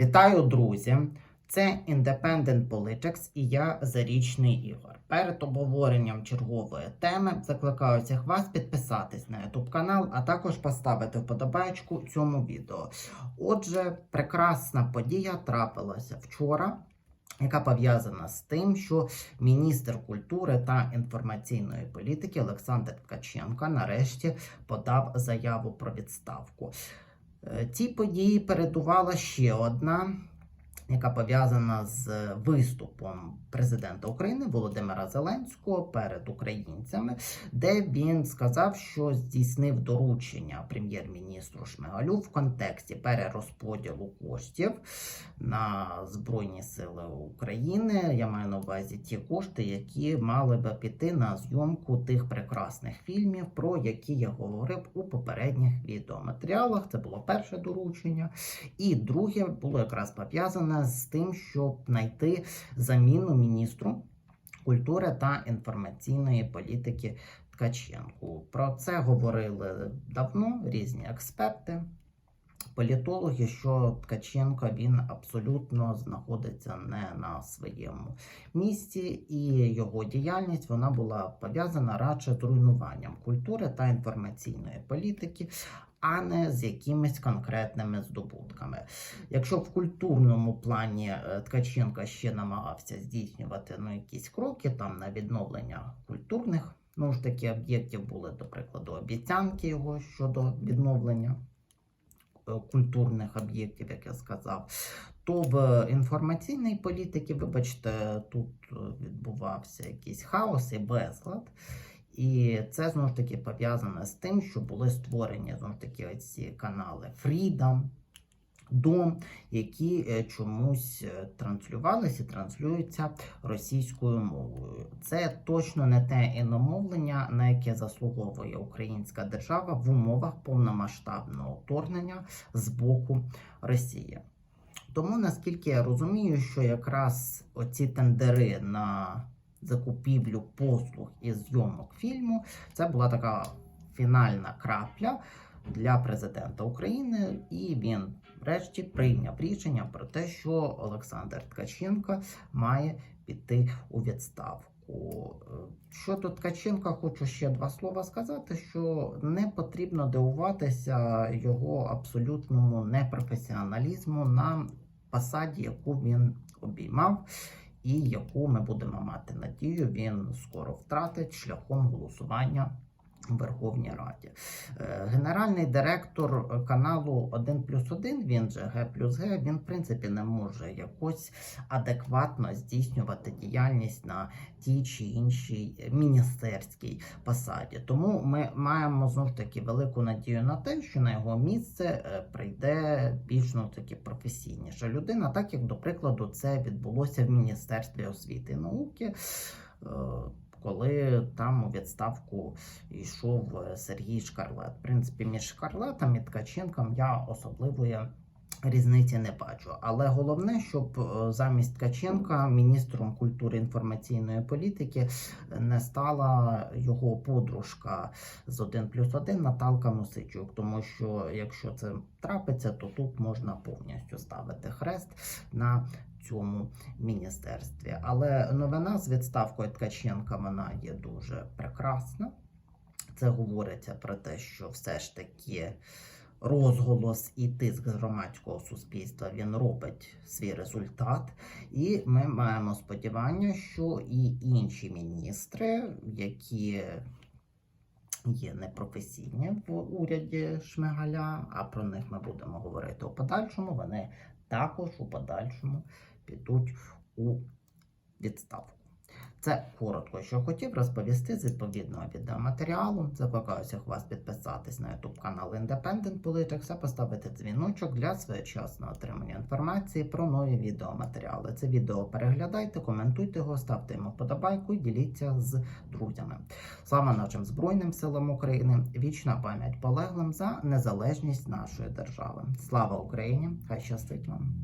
Вітаю, друзі! Це Independent Politics і я Зарічний Ігор. Перед обговоренням чергової теми закликаю всіх вас підписатись на YouTube канал, а також поставити вподобайку цьому відео. Отже, прекрасна подія трапилася вчора. Яка пов'язана з тим, що міністр культури та інформаційної політики Олександр Ткаченко нарешті подав заяву про відставку. Е, Цій події передувала ще одна, яка пов'язана з виступом президента України Володимира Зеленського перед українцями, де він сказав, що здійснив доручення прем'єр-міністру Шмигалю в контексті перерозподілу коштів на Збройні Сили України. Я маю на увазі ті кошти, які мали би піти на зйомку тих прекрасних фільмів, про які я говорив у попередніх відеоматеріалах. Це було перше доручення. І друге було якраз пов'язане з тим, щоб знайти заміну міністру культури та інформаційної політики Ткаченку. Про це говорили давно різні експерти. Політологи, що Ткаченко він абсолютно знаходиться не на своєму місці, і його діяльність вона була пов'язана радше з руйнуванням культури та інформаційної політики, а не з якимись конкретними здобутками. Якщо в культурному плані е, Ткаченко ще намагався здійснювати ну, якісь кроки там на відновлення культурних ну ж таки об'єктів, були, до прикладу, обіцянки його щодо відновлення е, культурних об'єктів, як я сказав, то в інформаційній політиці, вибачте, тут е, відбувався якийсь хаос і безлад. І це знову ж таки пов'язане з тим, що були створені знову ж таки ці канали Freedom, Дом, які е, чомусь е, транслювалися і транслюються російською мовою. Це точно не те іномовлення, на яке заслуговує українська держава в умовах повномасштабного вторгнення з боку Росії. Тому наскільки я розумію, що якраз оці тендери на закупівлю послуг і зйомок фільму, це була така фінальна крапля для президента України, і він врешті прийняв рішення про те, що Олександр Ткаченко має піти у відставку. Е, Щодо Ткаченка, хочу ще два слова сказати: що не потрібно дивуватися його абсолютному непрофесіоналізму на посаді, яку він обіймав і яку ми будемо мати надію, він скоро втратить шляхом голосування Верховній Раді. Е, Генеральний директор каналу 1 плюс 1, він же Г плюс Г, він в принципі не може якось адекватно здійснювати діяльність на тій чи іншій міністерській посаді. Тому ми маємо знову ж таки велику надію на те, що на його місце е, прийде більш ну, таки професійніша людина, так як, до прикладу, це відбулося в Міністерстві освіти і науки. Коли там у відставку йшов е, Сергій Шкарлет. В принципі, між Шкарлетом і Ткаченком я особливої різниці не бачу. Але головне, щоб е, замість Ткаченка міністром культури інформаційної політики не стала його подружка з 1 плюс 1 Наталка Мосичук. Тому що якщо це трапиться, то тут можна повністю ставити хрест на цьому міністерстві. Але новина з відставкою Ткаченка вона є дуже прекрасна. Це говориться про те, що все ж таки розголос і тиск громадського суспільства він робить свій результат. І ми маємо сподівання, що і інші міністри, які є непрофесійні в уряді Шмигаля, а про них ми будемо говорити у подальшому, вони також у подальшому підуть у відставку. Це коротко, що хотів розповісти з відповідного відеоматеріалу. Закликаю всіх вас підписатись на YouTube канал Independent Politics, а поставити дзвіночок для своєчасного отримання інформації про нові відеоматеріали. Це відео переглядайте, коментуйте його, ставте йому вподобайку і діліться з друзями. Слава нашим Збройним силам України! Вічна пам'ять полеглим за незалежність нашої держави. Слава Україні! Хай щастить вам!